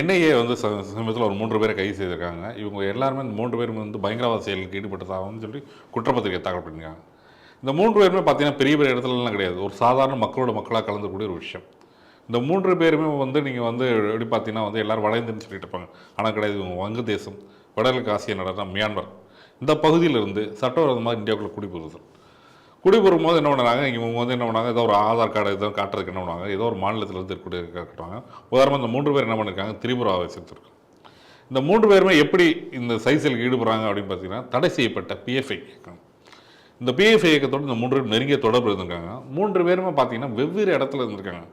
NIA வந்து ச சமீபத்தில் ஒரு மூன்று பேரை கைது செய்திருக்காங்க. இவங்க எல்லாருமே இந்த மூன்று பேரும் வந்து பயங்கரவாத செயலுக்கு ஈடுபட்டதாகவும் சொல்லி குற்றப்பத்திரிகை தாக்கல் பண்ணியிருக்காங்க இந்த மூன்று பேருமே பார்த்தீங்கன்னா பெரிய பெரிய இடத்துலலாம் கிடையாது. ஒரு சாதாரண மக்களோட மக்களாக கலந்துக்கூடிய ஒரு விஷயம். இந்த மூன்று பேருமே வந்து நீங்கள் வந்து எப்படி பார்த்தீங்கன்னா வந்து எல்லோரும் வளைந்துன்னு சொல்லிட்டு இருப்பாங்க. ஆனால் கிடையாது இவங்க வங்கதேசம் வடகிழக்கு ஆசிய நாடான மியான்மர். இந்த பகுதியிலிருந்து சட்டவிரோதமாக இந்தியாவுக்குள்ள குடிபுகுதல். குடி போது என்ன பண்ணாங்க இங்கே வந்து என்ன பண்ணாங்க ஏதோ ஒரு ஆதார் கார்டு ஏதோ காட்டுறதுக்கு என்ன பண்ணுவாங்க? ஏதோ ஒரு மாநிலத்திலிருந்து இருக்கக்கூடிய காட்டுவாங்க. உதாரணமாக இந்த மூன்று பேர் என்ன பண்ணியிருக்காங்க திரிபுராவை சேர்த்துருக்காங்க. இந்த மூன்று பேருமே எப்படி இந்த சைசலுக்கு ஈடுபடுறாங்க அப்படின்னு பார்த்தீங்கன்னா தடை செய்யப்பட்ட பிஎஃப்ஐ இயக்கம். இந்த பிஎஃப்ஐ இயக்கத்தோடு இந்த மூன்று பேரும் நெருங்கிய தொடர்பு இருந்திருக்காங்க. மூன்று பேருமே பார்த்தீங்கன்னா வெவ்வேறு இடத்துல இருந்திருக்காங்க.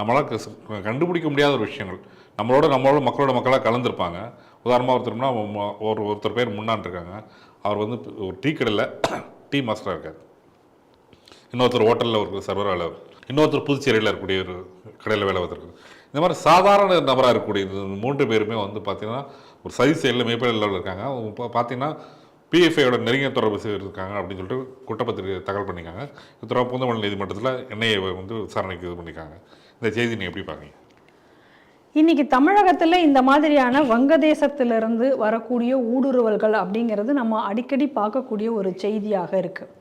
நம்மளால் கண்டுபிடிக்க முடியாத ஒரு விஷயங்கள். நம்மளோட நம்மளோட மக்களோட மக்களாக கலந்துருப்பாங்க. உதாரணமாக ஒருத்தர்னா ஒரு ஒருத்தர் பேர் முன்னான் இருக்காங்க அவர் வந்து ஒரு டீ கடையில் டீ மாஸ்டராக இருக்கார். இன்னொருத்தர் ஹோட்டலில் ஒரு சர்வர் வேலை இன்னொருத்தர் புதுச்சேரியில் இருக்கக்கூடிய ஒரு கடையில் வேலை பார்த்துருக்கு இந்த மாதிரி சாதாரண நபராக இருக்கக்கூடிய இந்த மூன்று பேருமே வந்து பார்த்திங்கன்னா ஒரு சதி செயலில் மேற்பட லெவலில் இருக்காங்க. இப்போ பார்த்தீங்கன்னா பிஎஃப்ஐயோட நெருங்கிய தொடர்பு இருக்காங்க அப்படின்னு சொல்லிட்டு குற்றப்பத்திரிகை தகவல் பண்ணியிருக்காங்க. இது தொடர்பாக புந்தமல்லி நீதிமன்றத்தில் என்ஐஏ வந்து விசாரணைக்கு இது பண்ணியிருக்காங்க. இந்த செய்தி நீங்கள் எப்படி பார்க்குறீங்க இன்னைக்கு தமிழகத்தில் இந்த மாதிரியான வங்கதேசத்திலிருந்து வரக்கூடிய ஊடுருவல்கள் அப்படிங்கிறது நம்ம அடிக்கடி பார்க்கக்கூடிய ஒரு செய்தியாக இருக்குது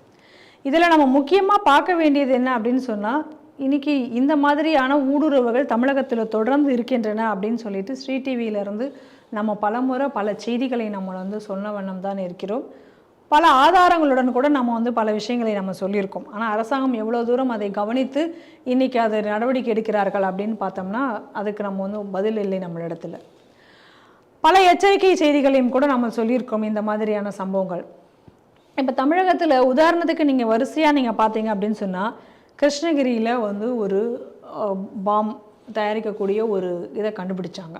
இதில் நம்ம முக்கியமாக பார்க்க வேண்டியது என்ன அப்படின்னு சொன்னால் இன்னைக்கு இந்த மாதிரியான ஊடுருவுகள் தமிழகத்தில் தொடர்ந்து இருக்கின்றன அப்படின்னு சொல்லிட்டு ஸ்ரீ டிவியிலேருந்து நம்ம பலமுறை பல செய்திகளை நம்ம வந்து சொன்ன வண்ணம் தான் இருக்கிறோம். பல ஆதாரங்களுடன் கூட நம்ம வந்து பல விஷயங்களை நம்ம சொல்லியிருக்கோம். ஆனால் அரசாங்கம் எவ்வளோ தூரம் அதை கவனித்து இன்னைக்கு அது நடவடிக்கை எடுக்கிறார்கள் அப்படின்னு பார்த்தோம்னா அதுக்கு நம்ம வந்து பதில் இல்லை நம்மளிடத்துல பல எச்சரிக்கை செய்திகளையும் கூட நம்ம சொல்லியிருக்கோம் இந்த மாதிரியான சம்பவங்கள். இப்போ தமிழகத்தில் உதாரணத்துக்கு நீங்கள் வரிசையாக நீங்கள் பார்த்தீங்க அப்படின்னு சொன்னால் கிருஷ்ணகிரியில் வந்து ஒரு பாம் தயாரிக்கக்கூடிய ஒரு இதை கண்டுபிடிச்சாங்க.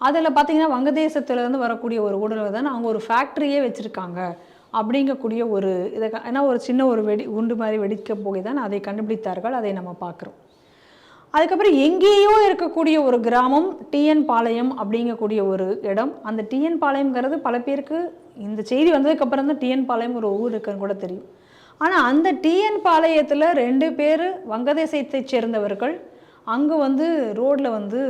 அதில் பார்த்தீங்கன்னா வங்கதேசத்துலேருந்து வரக்கூடிய ஒரு ஊடுருவல் தான் அவங்க ஒரு ஃபேக்ட்ரியே வச்சுருக்காங்க அப்படிங்கக்கூடிய ஒரு இதை ஏன்னா ஒரு சின்ன ஒரு வெடி குண்டு மாதிரி வெடிக்க போய் தான் அதை கண்டுபிடித்தார்கள் அதை நம்ம பார்க்குறோம் அதுக்கப்புறம் எங்கேயோ இருக்கக்கூடிய ஒரு கிராமம் டிஎன் பாளையம் அப்படிங்கக்கூடிய ஒரு இடம். அந்த டிஎன் பாளையம்ங்கிறது பல பேருக்கு இந்த செய்தி வந்ததுக்கப்புறம் தான் டிஎன் பாளையம் ஒரு ஊர் இருக்குன்னு கூட தெரியும். ஆனால் அந்த டிஎன் பாளையத்தில் ரெண்டு பேர் வங்கதேசத்தைச் சேர்ந்தவர்கள். அங்கே வந்து ரோட்டில் வந்து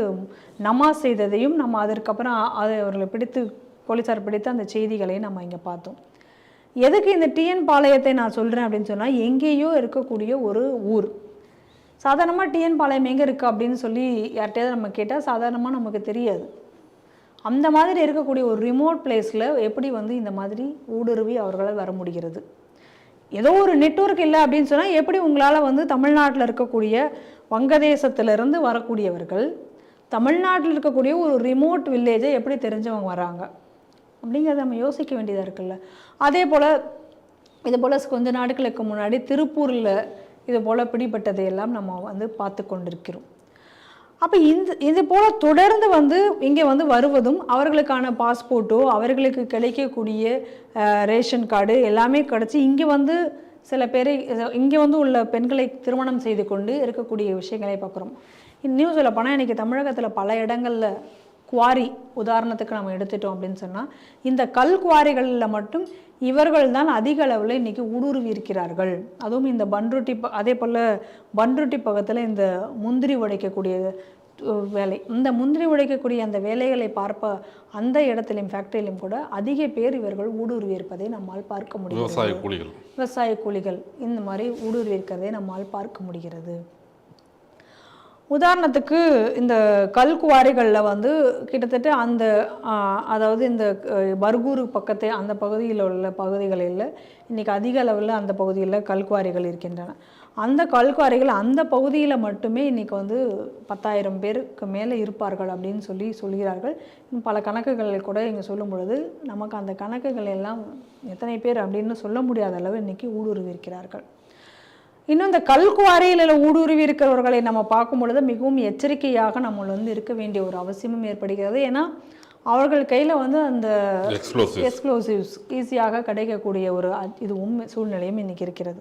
நமாஸ் செய்ததையும் நம்ம அதற்கப்புறம் அதை அவர்களை பிடித்து போலீஸார் பிடித்து அந்த செய்திகளையும் நம்ம இங்கே பார்த்தோம். எதுக்கு இந்த டிஎன் பாளையத்தை நான் சொல்கிறேன் அப்படின்னு சொன்னால் எங்கேயோ இருக்கக்கூடிய ஒரு ஊர். சாதாரணமாக டிஎன் பாளையம் எங்கே இருக்குது அப்படின்னு சொல்லி யார்கிட்டயாவது நம்ம கேட்டால் சாதாரணமாக நமக்கு தெரியாது. அந்த மாதிரி இருக்கக்கூடிய ஒரு ரிமோட் பிளேஸில் எப்படி வந்து இந்த மாதிரி ஊடுருவி அவர்களால் வர முடிகிறது? ஏதோ ஒரு நெட்வொர்க் இல்லை அப்படின்னு சொன்னால் எப்படி உங்களால் வந்து தமிழ்நாட்டில் இருக்கக்கூடிய வங்கதேசத்திலிருந்து வரக்கூடியவர்கள் தமிழ்நாட்டில் இருக்கக்கூடிய ஒரு ரிமோட் வில்லேஜை எப்படி தெரிஞ்சவங்க வராங்க? அப்படிங்கிறத நம்ம யோசிக்க வேண்டியதாக இருக்குல்ல. அதே போல் இது போல் கொஞ்ச நாட்களுக்கு முன்னாடி திருப்பூரில் இது போல் பிடிப்பட்டதை எல்லாம் நம்ம வந்து பார்த்து கொண்டிருக்கிறோம். அப்போ இந்த இது போல் தொடர்ந்து வந்து இங்கே வந்து வருவதும் அவர்களுக்கான பாஸ்போர்ட்டோ அவர்களுக்கு கிடைக்கக்கூடிய ரேஷன் கார்டு எல்லாமே கிடச்சி இங்கே வந்து சில பேரை இங்கே வந்து உள்ள பெண்களை திருமணம் செய்து கொண்டு இருக்கக்கூடிய விஷயங்களை பார்க்குறோம். இன்னும் சொல்ல போனால் இன்றைக்கி தமிழகத்தில் பல இடங்களில் குவாரி உதாரணத்துக்கு நம்ம எடுத்துட்டோம் அப்படின்னு சொன்னால் இந்த கல் குவாரிகளில் மட்டும் இவர்கள் தான் அதிக அளவில் இன்றைக்கி ஊடுருவி இருக்கிறார்கள். அதுவும் இந்த பன்ருட்டி ப அதே போல் பன்ருட்டி பக்கத்தில் இந்த முந்திரி உடைக்கக்கூடிய வேலை. இந்த முந்திரி உடைக்கக்கூடிய அந்த வேலைகளை பார்ப்ப அந்த இடத்திலும் ஃபேக்டரியிலும் கூட அதிக பேர் இவர்கள் ஊடுருவி இருப்பதை நம்மால் பார்க்க முடியும் விவசாய கூலிகள். விவசாய கூலிகள் இந்த மாதிரி ஊடுருவி இருக்கிறதை நம்மால் பார்க்க முடிகிறது. உதாரணத்துக்கு இந்த கல் குவாரிகளில் வந்து கிட்டத்தட்ட அந்த அதாவது இந்த பர்கூர் பக்கத்தை அந்த பகுதியில் உள்ள பகுதிகளில் இன்றைக்கி அதிக அளவில் அந்த பகுதியில் கல்குவாரிகள் இருக்கின்றன. அந்த கல்குவாரிகள் அந்த பகுதியில் மட்டுமே இன்றைக்கி வந்து பத்தாயிரம் பேருக்கு மேலே இருப்பார்கள் அப்படின்னு சொல்லி சொல்கிறார்கள். பல கணக்குகள் கூட இங்கே சொல்லும் பொழுது நமக்கு அந்த கணக்குகள் எல்லாம் எத்தனை பேர் அப்படின்னு சொல்ல முடியாத அளவு இன்றைக்கி ஊடுருவி இருக்கிறார்கள் இன்னும் இந்த கல்குவாரியில் ஊடுருவி இருக்கிறவர்களை நம்ம பார்க்கும் பொழுது மிகவும் எச்சரிக்கையாக நம்ம வந்து இருக்க வேண்டிய ஒரு அவசியமும் ஏற்படுகிறது. ஏன்னா அவர்கள் கையில் வந்து அந்த எக்ஸ்ப்ளோசிவ் எக்ஸ்ப்ளோசிவ்ஸ் ஈஸியாக கிடைக்கக்கூடிய ஒரு அ- இது உண்மை சூழ்நிலையும் இன்னைக்கு இருக்கிறது.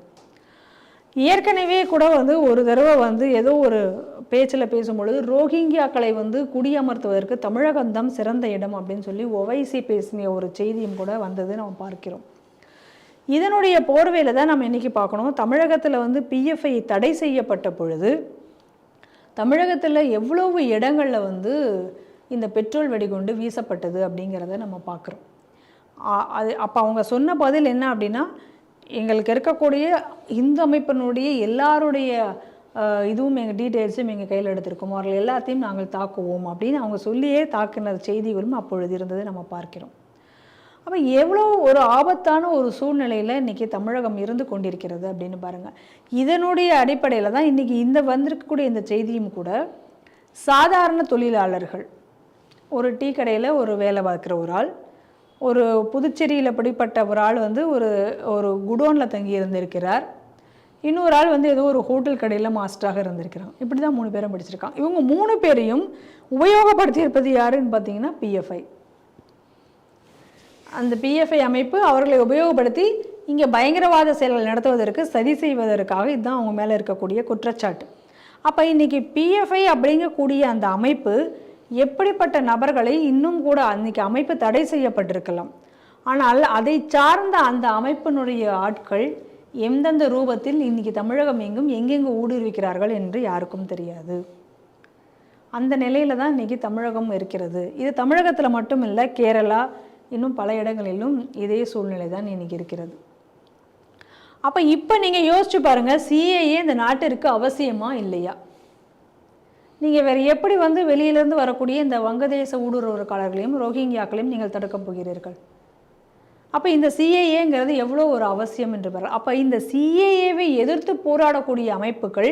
ஏற்கனவே கூட வந்து ஒரு தடவை வந்து ஏதோ ஒரு பேச்சில் பேசும்பொழுது ரோஹிங்கியாக்களை வந்து குடியமர்த்துவதற்கு தமிழகம்தான் சிறந்த இடம் அப்படின்னு சொல்லி ஒவைசி பேசிய ஒரு செய்தியும் கூட வந்தது நம்ம பார்க்கிறோம். இதனுடைய போர்வையில் தான் நம்ம இன்றைக்கி பார்க்கணும். தமிழகத்தில் வந்து பிஎஃப்ஐ தடை செய்யப்பட்ட பொழுது தமிழகத்தில் எவ்வளவு இடங்களில் வந்து இந்த பெட்ரோல் வெடிகுண்டு வீசப்பட்டது அப்படிங்கிறத நம்ம பார்க்குறோம். அது அப்போ அவங்க சொன்ன பதில் என்ன அப்படின்னா எங்களுக்கு இருக்கக்கூடிய இந்து அமைப்பினுடைய எல்லாருடைய இதுவும் எங்கள் டீட்டெயில்ஸும் எங்கள் கையில் எடுத்திருக்கோம். அவர்கள் எல்லாத்தையும் நாங்கள் தாக்குவோம் அப்படின்னு அவங்க சொல்லியே தாக்குன செய்திகளும் அப்பொழுது இருந்ததை நம்ம பார்க்கிறோம். அப்போ எவ்வளோ ஒரு ஆபத்தான ஒரு சூழ்நிலையில் இன்றைக்கி தமிழகம் இருந்து கொண்டிருக்கிறது அப்படின்னு பாருங்கள் இதனுடைய அடிப்படையில் தான் இன்றைக்கி இந்த வந்திருக்கக்கூடிய இந்த செய்தியும் கூட சாதாரண தொழிலாளர்கள் ஒரு டீ கடையில் ஒரு வேலை பார்க்குற ஒரு ஆள் ஒரு புதுச்சேரியில் படிப்பட்ட ஒரு ஆள் வந்து ஒரு ஒரு குடோனில் தங்கி இருந்திருக்கிறார். இன்னொரு ஆள் வந்து ஏதோ ஒரு ஹோட்டல் கடையில் மாஸ்டராக இருந்திருக்கிறான். இப்படி தான் மூணு பேரும் படிச்சிருக்கான் இவங்க மூணு பேரையும் உபயோகப்படுத்தியிருப்பது யாருன்னு பார்த்தீங்கன்னா பிஎஃப்ஐ அந்த பிஎஃப்ஐ அமைப்பு அவர்களை உபயோகப்படுத்தி இங்கே பயங்கரவாத செயல்கள் நடத்துவதற்கு சதி செய்வதற்காக இதுதான் அவங்க மேலே இருக்கக்கூடிய குற்றச்சாட்டு. அப்போ இன்னைக்கு பிஎஃப்ஐ அப்படிங்கக்கூடிய அந்த அமைப்பு எப்படிப்பட்ட நபர்களை இன்னும் கூட அன்னைக்கு அமைப்பு தடை செய்யப்பட்டிருக்கலாம். ஆனால் அதை சார்ந்த அந்த அமைப்பினுடைய ஆட்கள் எந்தெந்த ரூபத்தில் இன்னைக்கு தமிழகம் எங்கும் எங்கெங்கு ஊடுருவிக்கிறார்கள் என்று யாருக்கும் தெரியாது. அந்த நிலையில் தான் இன்னைக்கு தமிழகம் இருக்கிறது. இது தமிழகத்தில் மட்டும் இல்லை கேரளா இன்னும் பல இடங்களிலும் இதே சூழ்நிலை தான் இன்னைக்கு இருக்கிறது அப்போ இப்போ நீங்கள் யோசிச்சு பாருங்கள் சிஏஏ இந்த நாட்டிற்கு அவசியமா இல்லையா? நீங்கள் வேறு எப்படி வந்து வெளியிலேருந்து வரக்கூடிய இந்த வங்கதேச ஊடுருவற்காரர்களையும் ரோஹிங்கியாக்களையும் நீங்கள் தடுக்கப் போகிறீர்கள்? அப்போ இந்த சிஏஏங்கிறது எவ்வளோ ஒரு அவசியம் என்று பாரு. அப்போ இந்த சிஏஏவை எதிர்த்து போராடக்கூடிய அமைப்புகள்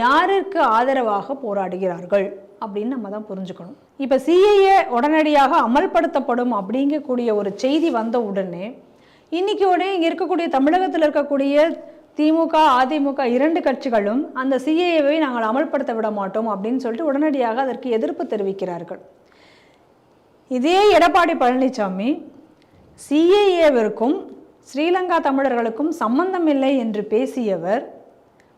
யாருக்கு ஆதரவாக போராடுகிறார்கள்? அப்படின்னு நம்ம தான் புரிஞ்சுக்கணும். இப்போ சிஏஏ உடனடியாக அமல்படுத்தப்படும் அப்படிங்கக்கூடிய ஒரு செய்தி வந்த உடனே இன்னைக்கு உடனே இங்கே இருக்கக்கூடிய தமிழகத்தில் இருக்கக்கூடிய திமுக அதிமுக இரண்டு கட்சிகளும் அந்த சிஏஏவை நாங்கள் அமல்படுத்த விட மாட்டோம் அப்படின்னு சொல்லிட்டு உடனடியாக அதற்கு எதிர்ப்பு தெரிவிக்கிறார்கள். இதே எடப்பாடி பழனிசாமி சிஏஏவிற்கும் ஸ்ரீலங்கா தமிழர்களுக்கும் சம்பந்தமில்லை என்று பேசியவர்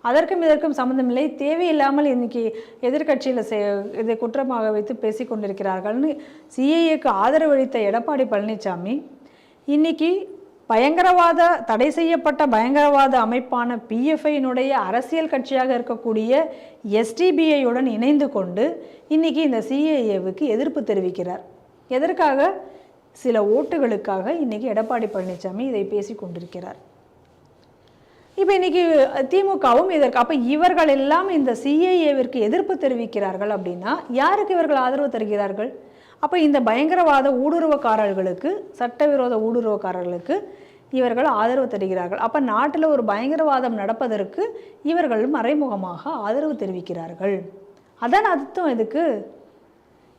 அதற்கும் இதற்கும் சம்மந்தமில்லை தேவையில்லாமல் இன்னைக்கு எதிர்க்கட்சியில் சே இதை குற்றமாக வைத்து பேசிக் கொண்டிருக்கிறார்கள்னு சிஏஏக்கு ஆதரவளித்த எடப்பாடி பழனிசாமி இன்னைக்கு பயங்கரவாத தடை செய்யப்பட்ட பயங்கரவாத அமைப்பான பிஎஃப்ஐனுடைய அரசியல் கட்சியாக இருக்கக்கூடிய எஸ்டிபிஐயுடன் இணைந்து கொண்டு இன்னைக்கு இந்த சிஏஏவுக்கு எதிர்ப்பு தெரிவிக்கிறார். எதற்காக? சில ஓட்டுகளுக்காக இன்னைக்கு எடப்பாடி பழனிசாமி இதை பேசி கொண்டிருக்கிறார். இப்போ இன்னைக்கு திமுகவும் இதற்கு அப்போ இவர்கள் எல்லாம் இந்த சிஏஏவிற்கு எதிர்ப்பு தெரிவிக்கிறார்கள் அப்படின்னா யாருக்கு இவர்கள் ஆதரவு தருகிறார்கள்? அப்போ இந்த பயங்கரவாத ஊடுருவக்காரர்களுக்கு சட்டவிரோத ஊடுருவக்காரர்களுக்கு இவர்கள் ஆதரவு தருகிறார்கள். அப்போ நாட்டில் ஒரு பயங்கரவாதம் நடப்பதற்கு இவர்கள் மறைமுகமாக ஆதரவு தெரிவிக்கிறார்கள். அதான் அர்த்தம் இதுக்கு.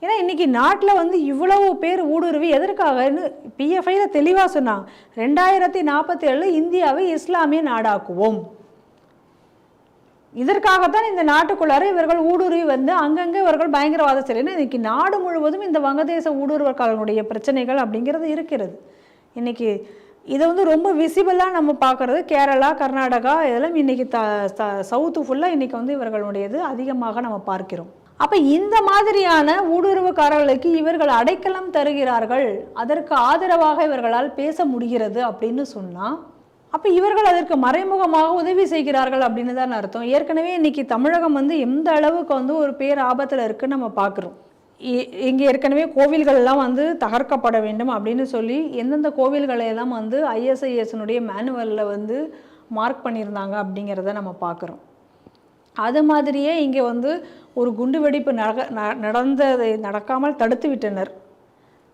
ஏன்னா இன்றைக்கி நாட்டில் வந்து இவ்வளவு பேர் ஊடுருவி எதற்காகன்னு பிஎஃப்ஐயில் தெளிவாக சொன்னாங்க ரெண்டாயிரத்தி நாற்பத்தி ஏழில் இந்தியாவை இஸ்லாமிய நாடாக்குவோம். இதற்காகத்தான் இந்த நாட்டுக்குள்ளார இவர்கள் ஊடுருவி வந்து அங்கங்கே இவர்கள் பயங்கரவாத செயல்னா இன்னைக்கு நாடு முழுவதும் இந்த வங்கதேச ஊடுருவக்காரர்களுடைய பிரச்சனைகள் அப்படிங்கிறது இருக்கிறது. இன்னைக்கு இதை வந்து ரொம்ப விசிபிளாக நம்ம பார்க்குறது கேரளா கர்நாடகா இதெல்லாம் இன்னைக்கு த சவுத்து ஃபுல்லாக இன்னைக்கு வந்து இவர்களுடையது அதிகமாக நம்ம பார்க்கிறோம். அப்போ இந்த மாதிரியான ஊடுருவக்காரர்களுக்கு இவர்கள் அடைக்கலம் தருகிறார்கள். அதற்கு ஆதரவாக இவர்களால் பேச முடிகிறது அப்படின்னு சொன்னால் அப்போ இவர்கள் அதற்கு மறைமுகமாக உதவி செய்கிறார்கள் அப்படின்னு தான் அர்த்தம். ஏற்கனவே இன்னைக்கு தமிழகம் வந்து எந்த அளவுக்கு வந்து ஒரு பேர் ஆபத்தில் இருக்குன்னு நம்ம பார்க்குறோம் இங்கே ஏற்கனவே கோவில்கள் எல்லாம் வந்து தகர்க்கப்பட வேண்டும் அப்படின்னு சொல்லி எந்தெந்த கோவில்களையெல்லாம் வந்து ஐஎஸ்ஐஎஸ்னுடைய மேனுவலில் வந்து மார்க் பண்ணியிருந்தாங்க அப்படிங்கிறத நம்ம பார்க்குறோம் அது மாதிரியே இங்கே வந்து ஒரு குண்டு வெடிப்பு நட ந- நடந்ததை நடக்காமல் தடுத்து விட்டனர்.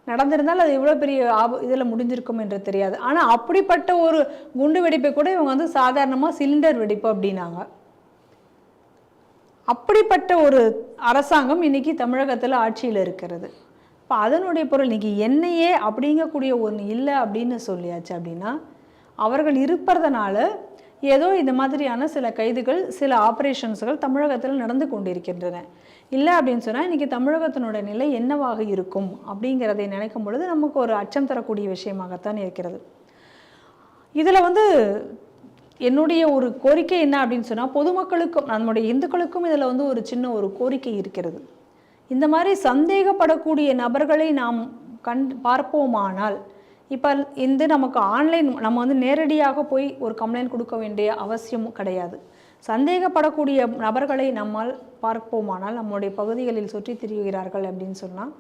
நடந்திருந்தால் அது எவ்வளோ பெரிய ஆப இதில் முடிஞ்சிருக்கும் என்று தெரியாது. ஆனால் அப்படிப்பட்ட ஒரு குண்டு வெடிப்பை கூட இவங்க வந்து சாதாரணமாக சிலிண்டர் வெடிப்பு அப்படின்னாங்க. அப்படிப்பட்ட ஒரு அரசாங்கம் இன்னைக்கு தமிழகத்தில் ஆட்சியில் இருக்கிறது. இப்போ அதனுடைய பொருள் இன்றைக்கி என்னையே அப்படிங்கக்கூடிய ஒன்று இல்லை அப்படின்னு சொல்லியாச்சு அப்படின்னா அவர்கள் இருப்பதனால ஏதோ இந்த மாதிரியான சில கைதுகள் சில ஆப்ரேஷன்ஸ்கள் தமிழகத்தில் நடந்து கொண்டிருக்கின்றன. இல்லை அப்படின்னு சொன்னால் இன்றைக்கி தமிழகத்தினுடைய நிலை என்னவாக இருக்கும்? அப்படிங்கிறதை நினைக்கும் பொழுது நமக்கு ஒரு அச்சம் தரக்கூடிய விஷயமாகத்தான் இருக்கிறது. இதில் வந்து என்னுடைய ஒரு கோரிக்கை என்ன அப்படின்னு சொன்னால் பொதுமக்களுக்கும் நம்முடைய இந்துக்களுக்கும் இதில் வந்து ஒரு சின்ன ஒரு கோரிக்கை இருக்கிறது. இந்த மாதிரி சந்தேகப்படக்கூடிய நபர்களை நாம் கண் பார்ப்போமானால் இப்போ இந்த நமக்கு ஆன்லைன் நம்ம வந்து நேரடியாக போய் ஒரு கம்ப்ளைண்ட் கொடுக்க வேண்டிய அவசியமும் கிடையாது. சந்தேகப்படக்கூடிய நபர்களை நம்மால் பார்ப்போமானால் நம்முடைய பகுதிகளில் சுற்றி திரிகிறார்கள் அப்படின்னு சொன்னால்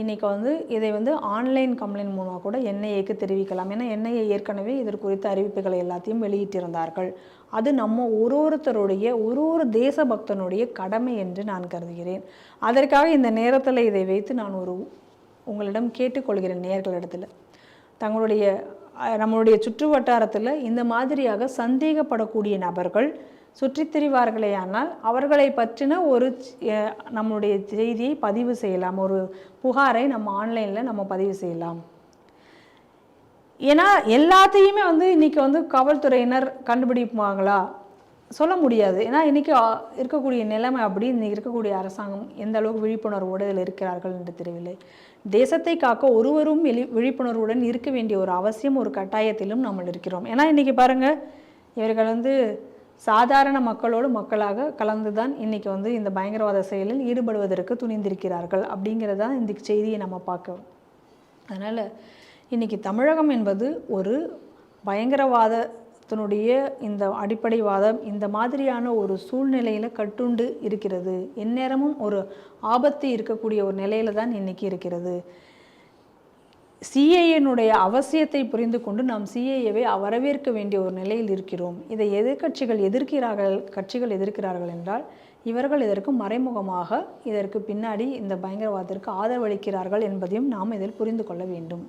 இன்றைக்கி வந்து இதை வந்து ஆன்லைன் கம்ப்ளைண்ட் மூலமாக கூட என்ஐஏக்கு தெரிவிக்கலாம். ஏன்னா என்ஐஏ ஏற்கனவே இதற்கு குறித்த அறிவிப்புகளை எல்லாத்தையும் வெளியிட்டிருந்தார்கள். அது நம்ம ஒரு ஒருத்தருடைய ஒரு ஒரு தேசபக்தனுடைய கடமை என்று நான் கருதுகிறேன். அதற்காக இந்த நேரத்தில் இதை வைத்து நான் ஒரு உங்களிடம் கேட்டுக்கொள்கிறேன் நேர்களிடத்தில். தங்களுடைய நம்மளுடைய சுற்று வட்டாரத்தில் இந்த மாதிரியாக சந்தேகப்படக்கூடிய நபர்கள் சுற்றித் திரிவார்களேயானால் அவர்களை பற்றின ஒரு நம்மளுடைய செய்தியை பதிவு செய்யலாம். ஒரு புகாரை நம்ம ஆன்லைனில் நம்ம பதிவு செய்யலாம். ஏன்னா எல்லாத்தையுமே வந்து இன்னைக்கு வந்து காவல்துறையினர் கண்டுபிடிப்பாங்களா? சொல்ல முடியாது. ஏன்னா இன்னைக்கு இருக்கக்கூடிய நிலைமை அப்படி இன்றைக்கி இருக்கக்கூடிய அரசாங்கம் எந்த அளவுக்கு விழிப்புணர்வோடு இதில் இருக்கிறார்கள் என்று தெரியவில்லை. தேசத்தை காக்க ஒருவரும் வெளி விழிப்புணர்வுடன் இருக்க வேண்டிய ஒரு அவசியம் ஒரு கட்டாயத்திலும் நம்ம இருக்கிறோம். ஏன்னா இன்றைக்கி பாருங்கள் இவர்கள் வந்து சாதாரண மக்களோடு மக்களாக கலந்து தான் இன்றைக்கி வந்து இந்த பயங்கரவாத செயலில் ஈடுபடுவதற்கு துணிந்திருக்கிறார்கள் அப்படிங்கிறது தான் இந்த செய்தியை நம்ம பார்க்க அதனால் இன்றைக்கி தமிழகம் என்பது ஒரு பயங்கரவாத தன்னுடைய இந்த அடிப்படைவாதம் இந்த மாதிரியான ஒரு சூழ்நிலையில் கட்டுண்டு இருக்கிறது. எந்நேரமும் ஒரு ஆபத்து இருக்கக்கூடிய ஒரு நிலையில தான் இன்னைக்கு இருக்கிறது. சிஏஏனுடைய அவசியத்தை புரிந்து கொண்டு நாம் சிஏஏவை வரவேற்க வேண்டிய ஒரு நிலையில் இருக்கிறோம். இதை எதிர்க்கட்சிகள் எதிர்க்கிறார்கள் கட்சிகள் எதிர்க்கிறார்கள் என்றால் இவர்கள் இதற்கு மறைமுகமாக இதற்கு பின்னாடி இந்த பயங்கரவாதத்திற்கு ஆதரவளிக்கிறார்கள் என்பதையும் நாம் இதில் புரிந்து கொள்ள வேண்டும்.